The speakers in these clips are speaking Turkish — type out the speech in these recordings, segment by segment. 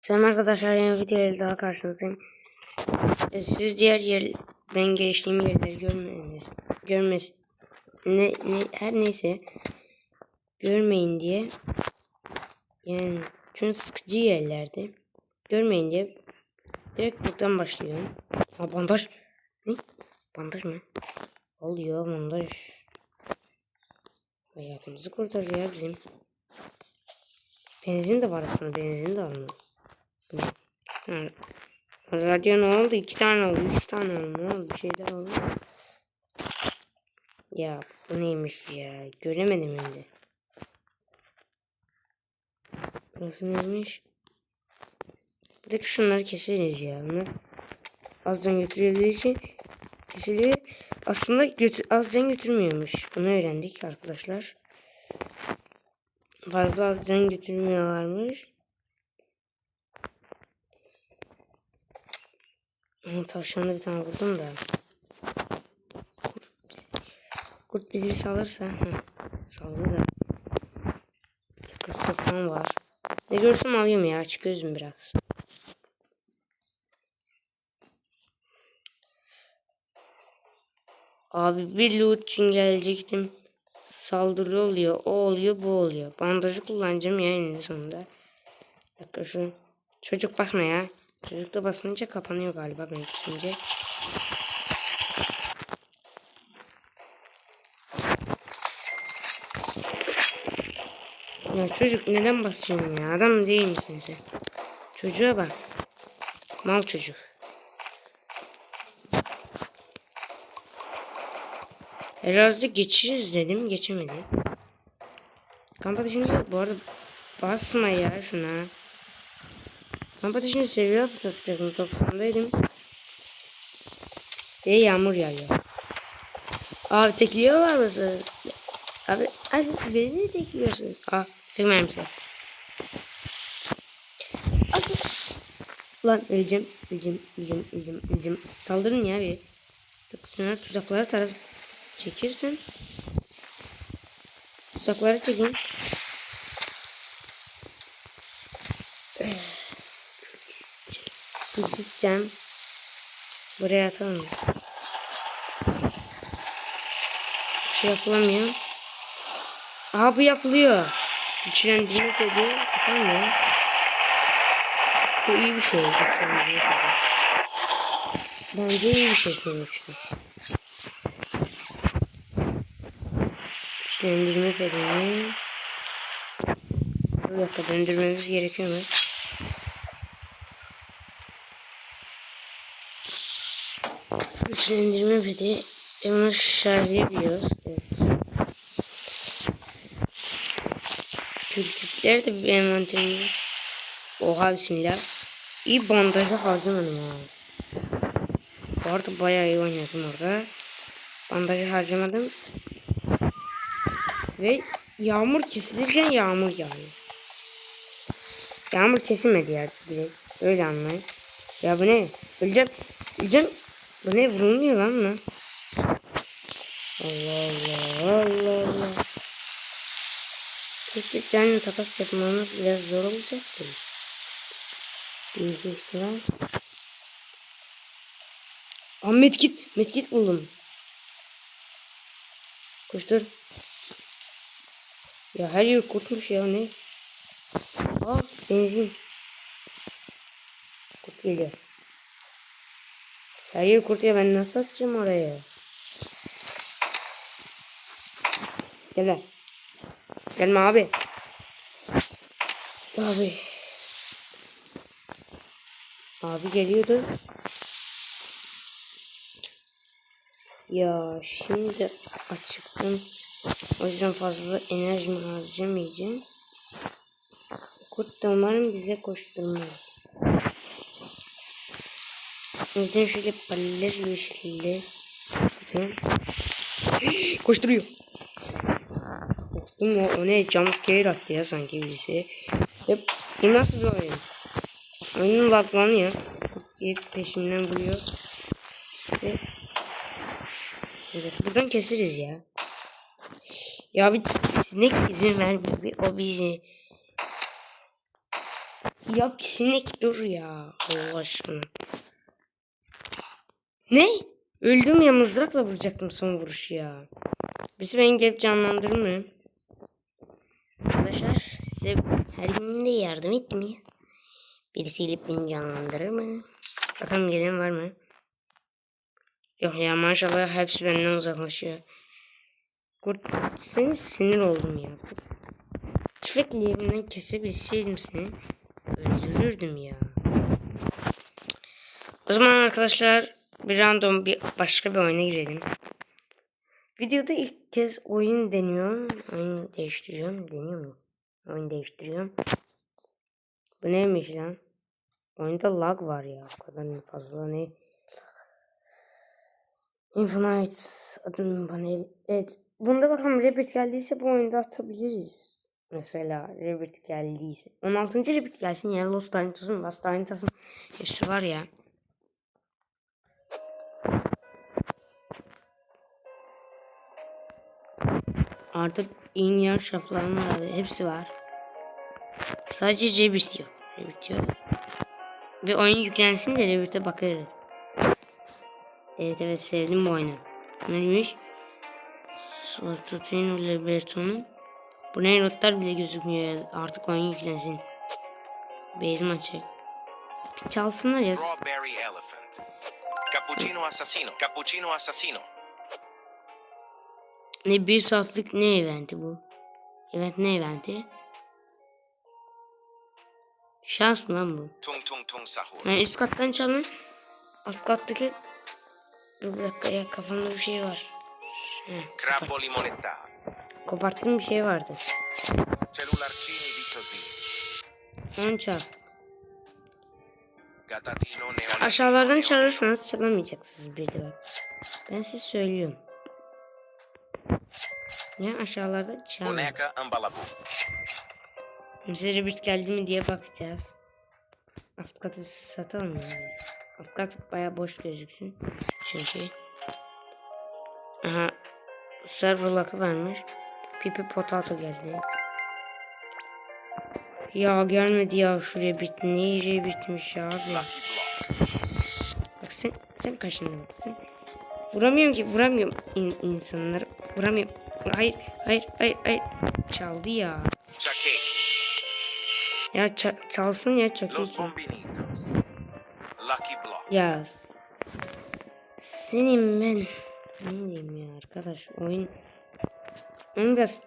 Selam arkadaşlar yeni videoyla daha karşınızdayım. Ee, Siz diğer yer ben geliştiğim yerleri görmeniz görmez ne, ne her neyse görmeyin diye yani çünkü sıkıcı yerlerde görmeyin diye direkt buradan başlıyorum. Ha bandaj ne? Bandaj mı? Oluyor bandaj. Hayatımızı kurtarıyor bizim. Benzin de var aslında benzin de almıyor. Ha, Radyo ne oldu? İki tane oldu. Üç tane oldu. Ne oldu? Bir şeyler oldu. Ya bu neymiş ya? Göremedim de. Burası neymiş? Buradaki şunları keseriz ya. Bunlar az can götürüyor için kesiliyor. Aslında götür az can götürmüyormuş. Bunu öğrendik arkadaşlar. Fazla az can götürmüyorlarmış. Ama tavşanlı bir tane buldum da. Kurt bizi bir salırsa. Saldı da. Kurt falan var. Ne görsem alıyorum ya. Açık gözüm biraz. Abi bir loot için gelecektim. Saldırı oluyor. O oluyor bu oluyor. Bandajı kullanacağım ya eninde sonunda. Dakika şu. Çocuk basma ya. Çocuk da basınca kapanıyor galiba ben düşünce. Ya çocuk neden basıyorsun ya? Adam değil misin sen? Çocuğa bak. Mal çocuk. Herhalde geçiriz dedim. Geçemedi. Kamp ateşinde bu arada basma ya şuna. Kamp ateşini seviyor. Atacaktım 90'daydım. Ve yağmur yağıyor. Abi tekliyor var mısın? Abi, abi siz beni mi tekliyorsun? Aa, tek mermisi. Asıl. Lan öleceğim, öleceğim, öleceğim, öleceğim, öleceğim. Saldırın ya bir. Sonra tuzaklara taraf çekirsen. Tuzakları çekin. Gideceğim. Buraya atalım. Bir şey yapılamıyor. Aha bu yapılıyor. Güçlendirme pedi yapamıyor. Bu iyi bir şey. Güçlendirme. Bence iyi bir şey sonuçta. Güçlendirme pedini. Bir dakika döndürmemiz gerekiyor mu? Güçlendirme pedi. E onu şarjlayabiliyoruz. Evet. Kültistler de bir envanterinde. Oha bismillah. İyi bandajı harcamadım ha. Bu arada bayağı iyi oynadım orada. Bandajı harcamadım. Ve yağmur kesilirken yağmur yağıyor. Yağmur kesilmedi ya direkt. Öyle anlayın. Ya bu ne? Öleceğim. Öleceğim. Bu ne? Vurulmuyor lan mı? Allah Allah Allah Allah. Tek tek canlı takas yapmamız biraz zor olacaktır. Büyük ihtimal. Aa medkit. Medkit buldum. Koştur. Ya her yer kurtmuş ya ne? Aa benzin. Kurt geliyor. Her yer kurt ya ben nasıl atacağım oraya? Gel Gelme abi. Abi. Abi geliyordu. Ya şimdi açıktım. O yüzden fazla enerjimi harcamayacağım. Kurt da umarım bize koşturmaz. O yüzden şöyle paller bir şekilde. Koşturuyor. Korktum o, o ne jumpscare attı ya sanki birisi. Hep bu nasıl bir oyun? Oyunun laglanıyor. Gelip peşimden vuruyor. Ve Evet, buradan keseriz ya. Ya bir sinek izin vermiyor. Bir, o bizi. Ya bir sinek dur ya. Allah aşkına. Ne? Öldüm ya mızrakla vuracaktım son vuruşu ya. Birisi beni gelip canlandırır mı? Arkadaşlar size her gün de yardım etmiyor. Birisi gelip beni canlandırır mı? Bakalım gelen var mı? Yok ya maşallah hepsi benden uzaklaşıyor. Kurt seni sinir oldum ya. Sürekli yerinden kesebilseydim seni öldürürdüm ya. O zaman arkadaşlar bir random bir başka bir oyuna girelim. Videoda ilk kez oyun deniyorum. Oyun değiştiriyorum. Deniyor mu? Oyun değiştiriyorum. Bu neymiş lan? Oyunda lag var ya. O kadar fazla ne? Infinite adım panel. Evet. Bunda bakalım Rabbit geldiyse bu oyunda atabiliriz. Mesela Rabbit geldiyse. 16. Rabbit gelsin ya. Lost Dynas'ın, Lost Dynas'ın hepsi var ya. Artık in var abi. Hepsi var. Sadece Rabbit yok. Rabbit yok. Ve oyun yüklensin de Rabbit'e bakarız. Evet evet sevdim bu oyunu. Ne demiş? Sortutino Liberto'nun. Bu ne notlar bile gözükmüyor. Artık oyun yüklensin. Base maçı. Çalsınlar ya. Strawberry Elephant. Cappuccino assassino. Cappuccino assassino. Ne bir saatlik ne eventi bu? Evet ne eventi? Şans mı lan bu? Tung tung tung sahur. Yani üst kattan çalın. Alt kattaki... Dur bir dakika ya kafamda bir şey var. Crabbo limonetta. koparttığım bir şey vardı. Cellularcini vitosini. Onu çal. Aşağılardan çalarsanız çalamayacaksınız bir de bak. Ben size söylüyorum. Ya aşağılarda çal. Boneca ambalabu. Bize Rabbit geldi mi diye bakacağız. Alt katı satalım biz? Alt kat baya boş gözüksün. Çünkü. Aha. Server lock'ı varmış. Pipi potato geldi. Ya gelmedi ya şu Rabbit. Ne Rabbit'miş ya abi. Bak sen, sen kaşındın sen. Vuramıyorum ki vuramıyorum in, insanları. Vuramıyorum. Hayır hayır hayır hayır. Çaldı ya. Chaqueque. Ya ça- çalsın ya iyi. Los bombinitos. Lucky block. Ya senin ben ne diyeyim ya arkadaş oyun oyun biraz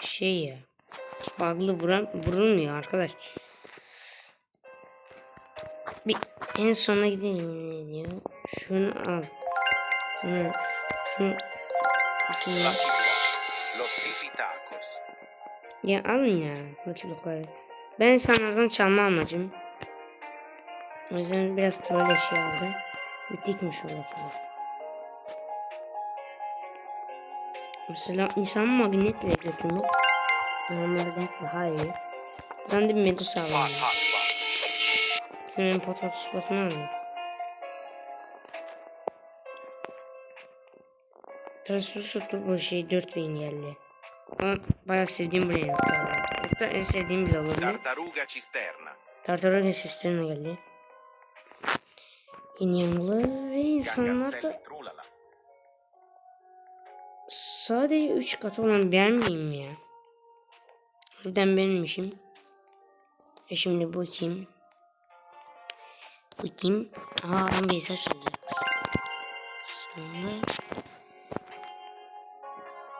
şey ya bug'lı vuran vurulmuyor arkadaş. Bir en sona gidelim ne diyor? Şunu al. Şunu şunu şunu ya alın ya Lucky. Ben insanlardan çalma amacım. O yüzden biraz troll eşya aldım. Bitikmiş o. Mesela insan magnetle götürmek normalde daha iyi. Ben de medusa alayım. spot. Senin patates spotunu alayım. Tarsus turbo şey 4000 geldi. Ama bayağı sevdiğim bir renk. Hatta en sevdiğim bile olabilir. Tartaruga cisterna. Tartaruga sistemine geldi. İnyanlı ve insanlar da sadece 3 katı olan ben miyim ya? Birden benmişim. E şimdi bu kim? Bu kim? Aa ben bir alacağız. Sonra...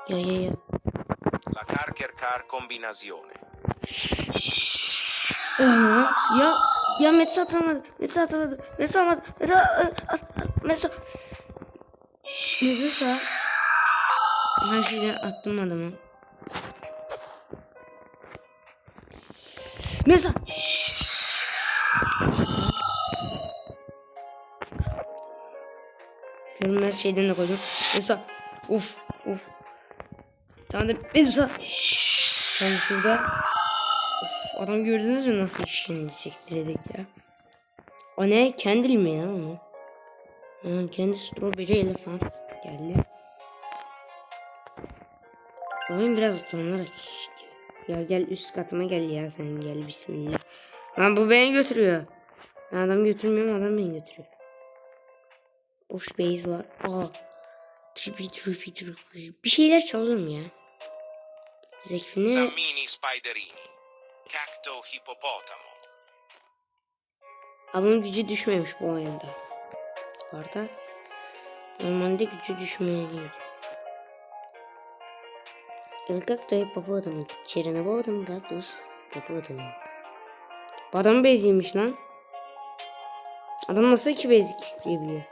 Ya ya ya. Car combinazione. Aha, ya ya Metsu atamadı. Metsu atamadı. Metsu atamadı. Metsu Metsu. Medusa. Her şeyden attım adamı. Medusa. Görünmez şeyden de koydum. Medusa. Uf uf. Tamam da Medusa. Tamam şurada. Of, adam gördünüz mü nasıl işkence çektirdik ya. O ne? Kendil mi ya onu? Ha, kendi strawberry elephant geldi. Oyun biraz tonlar istiyor. Ya gel üst katıma gel ya sen gel bismillah. Lan bu beni götürüyor. Adam götürmüyorum adam beni götürüyor. Boş base var. Aa. Tripi tripi tripi. Bir şeyler çalıyorum ya. Zekfine Sammini spiderini. Cacto hippopotamo. Abinin gücü düşmemiş bu oyunda. Bu arada normalde gücü düşmeliydi. El cacto bu adamı da dus. Hippopotamo. Bu adam beziymiş lan. Adam nasıl iki bezik diyebiliyor?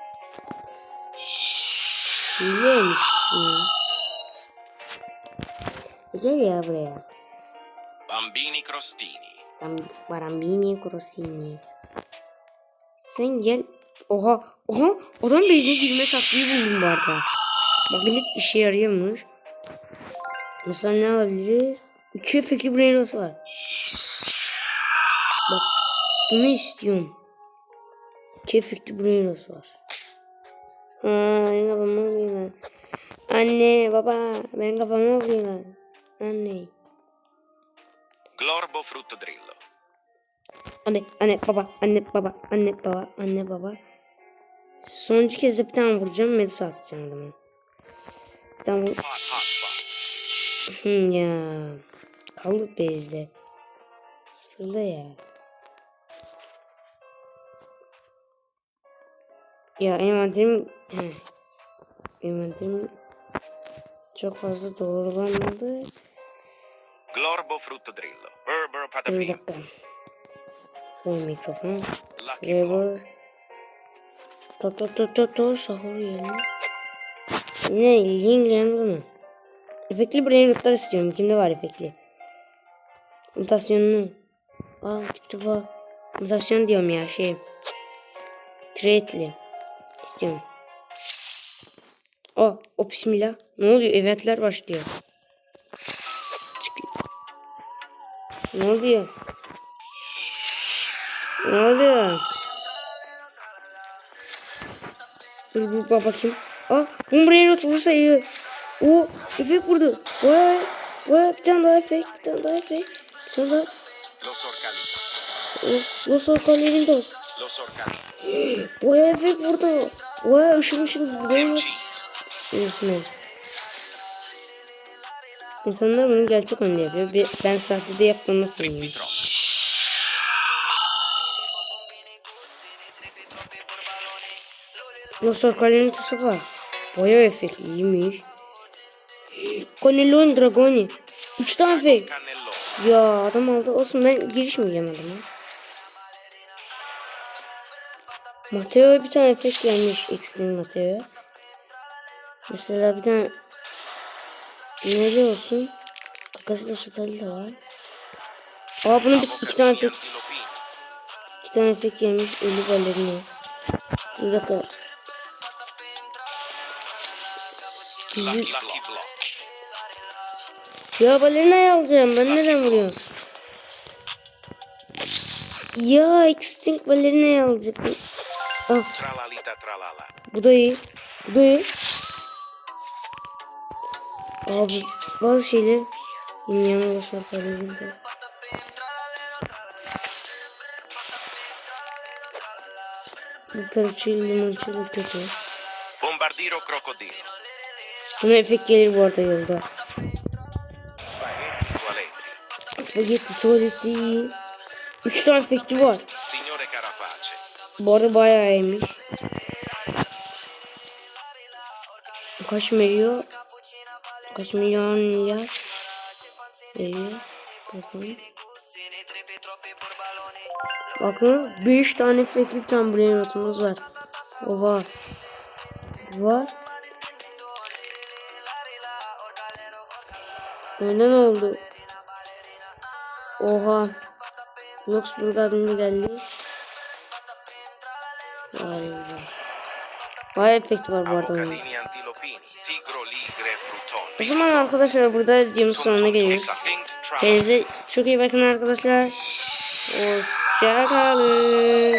Hileymiş. Hı. Gel ya buraya. Bambini crostini. Bam- Barambini Crosini. Sen gel. Oha. Oha. Adam bezine girme taktiği buldum bu arada. Magnet işe yarıyormuş. Mesela ne alabiliriz? İki efekli Brainos var. Bak. Bunu istiyorum. İki efekli Brainos var. Ha, benim kafama vuruyor lan. Anne baba benim kafama vuruyor lan. Anne. Glorbo fruttodrillo. Anne, anne, baba, anne, baba, anne, baba, anne, baba. Sonuncu kez de bir tane vuracağım. Medusa atacağım adamı. Bir tane vur. Hmm, ya. Kaldık bezde. Sıfırda ya. Ya envanterim... Envanterim çok fazla doğrulanmadı. Glorbo fruttodrillo. Berber Bir patapim. dakika. Şöyle mikrofon. Lucky Ve bu block. to to to to to sahur yerine. Ne Ying Yang mı? Efektli brain rotlar istiyorum. Kimde var efektli? Mutasyonlu. Aa tipte bu. Mutasyon diyorum ya şey. Trade'li. İstiyorum. Aa o bismillah. Ne oluyor? Eventler başlıyor. Ne oluyor? Ne oluyor? Dur dur bak bakayım. Aa bu brain rot vursa iyi. O efekt vurdu. Vay. Vay bir tane daha efekt. Bir tane daha efekt. Bir tane daha. Los. O, Orcalerin de olsun. Los orcalitos. Vay efekt vurdu. Vay ışın ışın brain Cream rot. cheese. İnsanlar bunu gerçek oyunda yapıyor. Bir- Ben sahtede yaptığımı sanıyorum. Los Orcalerin tusu var. Bayağı efekt iyiymiş. Cannelloni Dragoni. Üç tane efekt. Cannelloni. Ya adam aldı. Olsun ben girişmeyeceğim adama. Mateo'ya bir tane efekt gelmiş. X'in Mateo'ya. Mesela bir tane Neli olsun. Kakası da satarlı da var. Aa bunun bir, iki tane Antilopini. iki tane efekt gelmiş. Ölü balerini. Bir dakika. Bizi, ya balerinayı alacağım. Ben neden vuruyorum? Ya extinct balerinayı alacaktım. Ah bu da iyi. Bu da iyi. Abi bazı şeyler kalbimde. Bu perçil limonçulu kötü. Bombardiro crocodilo. Buna efekt gelir bu arada yolda. Spagetti tuvaleti. Üç tane efekti var. Bu arada bayağı iyiymiş. Kaç veriyor? Kaç milyon milyar veriyor? Bakın. Bakın 5 tane efektli tam brain notumuz var. Oha. Var. Öyle ne oldu? Oha. Luxemburg adında geldi. Vay. Vay efekti var bu arada O zaman arkadaşlar burada videomuz sonuna geliyoruz. Kendinize çok iyi bakın arkadaşlar. Hoşçakalın.